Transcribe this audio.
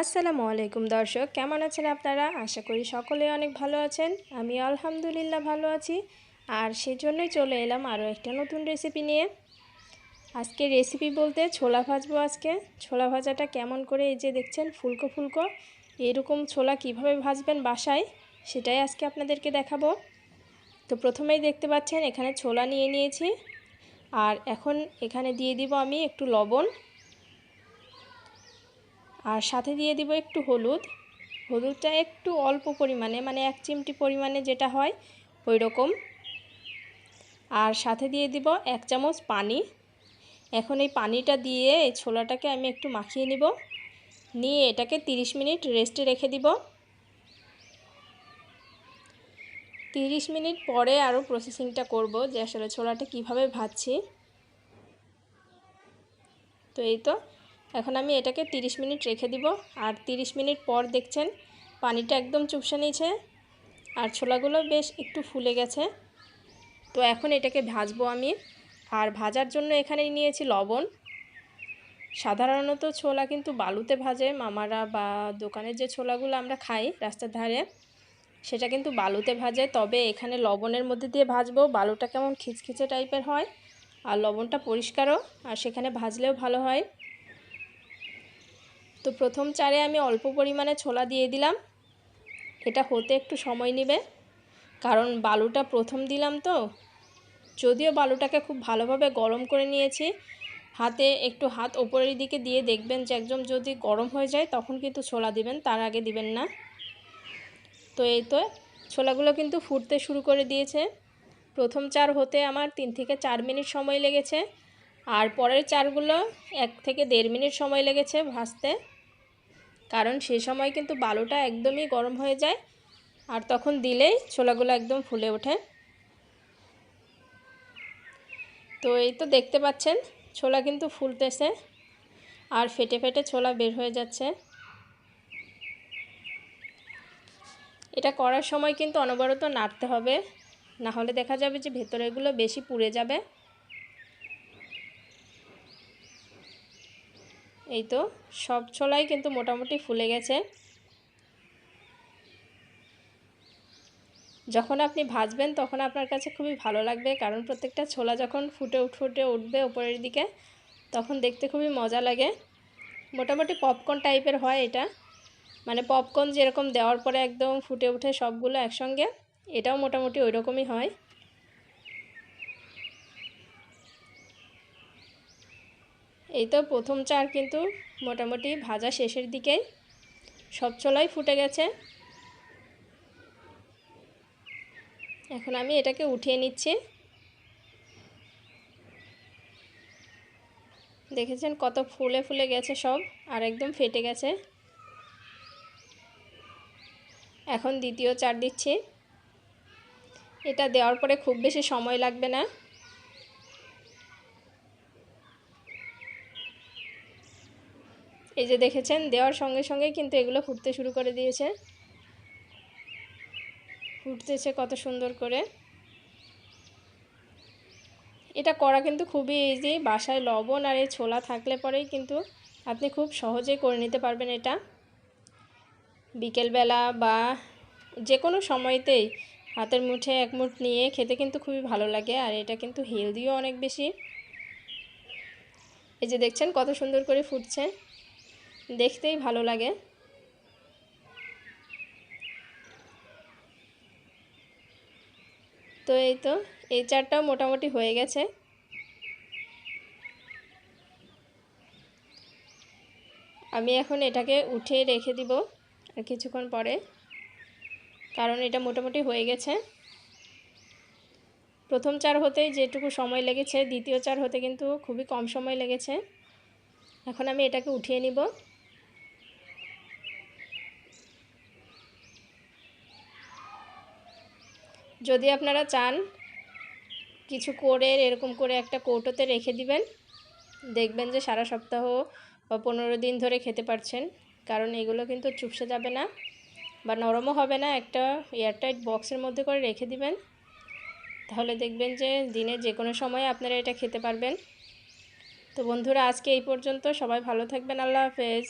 আসসালামু আলাইকুম দর্শক, কেমন আছেন আপনারা? আশা করি সকলে অনেক ভালো আছেন। আমি আলহামদুলিল্লাহ ভালো আছি। আর সেজন্যই চলে এলাম আরও একটা নতুন রেসিপি নিয়ে। আজকে রেসিপি বলতে ছোলা ভাজবো আজকে। ছোলা ভাজাটা কেমন করে এই যে দেখছেন, ফুলকো ফুলকো, এরকম ছোলা কীভাবে ভাজবেন বাসায়, সেটাই আজকে আপনাদেরকে দেখাবো। তো প্রথমেই দেখতে পাচ্ছেন, এখানে ছোলা নিয়ে নিয়েছি। আর এখন এখানে দিয়ে দিব আমি একটু লবণ। আর সাথে দিয়ে দিব একটু হলুদ। হলুদটা একটু অল্প পরিমাণে মানে এক চিমটি পরিমাণে যেটা হয় ওই রকম আর সাথে দিয়ে দিব এক চামচ পানি। এখন এই পানিটা দিয়ে এই ছোলাটাকে আমি একটু মাখিয়ে নিব। নিয়ে এটাকে 30 মিনিট রেস্টে রেখে দিব। 30 মিনিট পরে আরও প্রসেসিংটা করব যে আসলে ছোলাটা কীভাবে ভাজছি। তো এই তো এখন আমি এটাকে 30 মিনিট রেখে দিব। আর 30 মিনিট পর দেখছেন পানিটা একদম চুপসে নিয়েছে আর ছোলাগুলো বেশ একটু ফুলে গেছে। তো এখন এটাকে ভাজবো আমি। আর ভাজার জন্য এখানে নিয়েছি লবণ। সাধারণত ছোলা কিন্তু বালুতে ভাজে। মামারা বা দোকানের যে ছোলাগুলো আমরা খাই রাস্তার ধারে, সেটা কিন্তু বালুতে ভাজে। তবে এখানে লবণের মধ্যে দিয়ে ভাজবো। বালুটা কেমন খিচখিচে টাইপের হয়। আর লবণটা পরিষ্কারও। আর সেখানে ভাজলেও ভালো হয়। তো প্রথম চারে আমি অল্প পরিমাণে ছোলা দিয়ে দিলাম। এটা হতে একটু সময় নেবে, কারণ বালুটা প্রথম দিলাম তো। যদিও বালুটাকে খুব ভালোভাবে গরম করে নিয়েছি, হাতে একটু হাত ওপরের দিকে দিয়ে দেখবেন যে একদম যদি গরম হয়ে যায় তখন কিন্তু ছোলা দিবেন, তার আগে দিবেন না। তো এই তো, ছোলাগুলো কিন্তু ফুটতে শুরু করে দিয়েছে। প্রথম চার হতে আমার তিন থেকে চার মিনিট সময় লেগেছে, আর পরের চারগুলো এক থেকে দেড় মিনিট সময় লেগেছে ভাজতে। কারণ সে সময় কিন্তু বালুটা একদমই গরম হয়ে যায় আর তখন দিলেই ছোলাগুলো একদম ফুলে ওঠে। তো এই তো দেখতে পাচ্ছেন, ছোলা কিন্তু ফুলতেছে আর ফেটে ফেটে ছোলা বের হয়ে যাচ্ছে। এটা করার সময় কিন্তু অনবরত নাড়তে হবে, না হলে দেখা যাবে যে ভেতরেগুলো বেশি পুড়ে যাবে। এই তো, সব ছোলাই কিন্তু মোটামুটি ফুলে গেছে। যখন আপনি ভাজবেন তখন আপনার কাছে খুবই ভালো লাগবে, কারণ প্রত্যেকটা ছোলা যখন ফুটে ফুটে উঠবে উপরের দিকে, তখন দেখতে খুবই মজা লাগে। মোটামুটি পপকর্ন টাইপের হয় এটা। মানে পপকর্ন যেরকম দেওয়ার পরে একদম ফুটে উঠে সবগুলো একসঙ্গে, এটাও মোটামুটি ওই রকমই হয়। এই তো প্রথম চার কিন্তু মোটামুটি ভাজা শেষের দিকে সব ছোলাই ফুটে গেছে। এখন আমি এটাকে উঠিয়ে নিচ্ছি। দেখেছেন কত ফুলে ফুলে গেছে সব, আর একদম ফেটে গেছে। এখন দ্বিতীয় চার দিচ্ছি। এটা দেওয়ার পরে খুব বেশি সময় লাগবে না। এই যে দেখেছেন, দেওয়ার সঙ্গে সঙ্গে কিন্তু এগুলো ফুটতে শুরু করে দিয়েছে। ফুটতেছে কত সুন্দর করে। এটা করা কিন্তু খুবই ইজি বাসায় লবণ আর এই ছোলা থাকলে পরেই কিন্তু আপনি খুব সহজেই করে নিতে পারবেন এটা। বিকেলবেলা বা যে কোনো সময়তেই হাতের মুঠে এক মুঠ নিয়ে খেতে কিন্তু খুবই ভালো লাগে আর এটা কিন্তু হেলদিও অনেক বেশি। এই যে দেখছেন কত সুন্দর করে ফুটছে। দেখতেই ভালো লাগে। তো এই তো, এই চারটাও মোটামুটি হয়ে গেছে। আমি এখন এটাকে উঠে রেখে দিব আর কিছুক্ষণ পরে, কারণ এটা মোটামুটি হয়ে গেছে। প্রথম চার হতে যেটুকু সময় লেগেছে, দ্বিতীয় চার হতে কিন্তু খুবই কম সময় লেগেছে। এখন আমি এটাকে উঠিয়ে নিব। যদি আপনারা চান কিছু করে এরকম করে একটা কৌটোতে রেখে দিবেন, দেখবেন যে সারা সপ্তাহ বা পনেরো দিন ধরে খেতে পারছেন, কারণ এগুলো কিন্তু চুপসে যাবে না বা নরমও হবে না, একটা এয়ারটাইট বক্সের মধ্যে করে রেখে দিবেন, তাহলে দেখবেন যে দিনে যে কোনো সময় আপনারা এটা খেতে পারবেন। তো বন্ধুরা, আজকে এই পর্যন্ত। সবাই ভালো থাকবেন। আল্লাহ হাফেজ।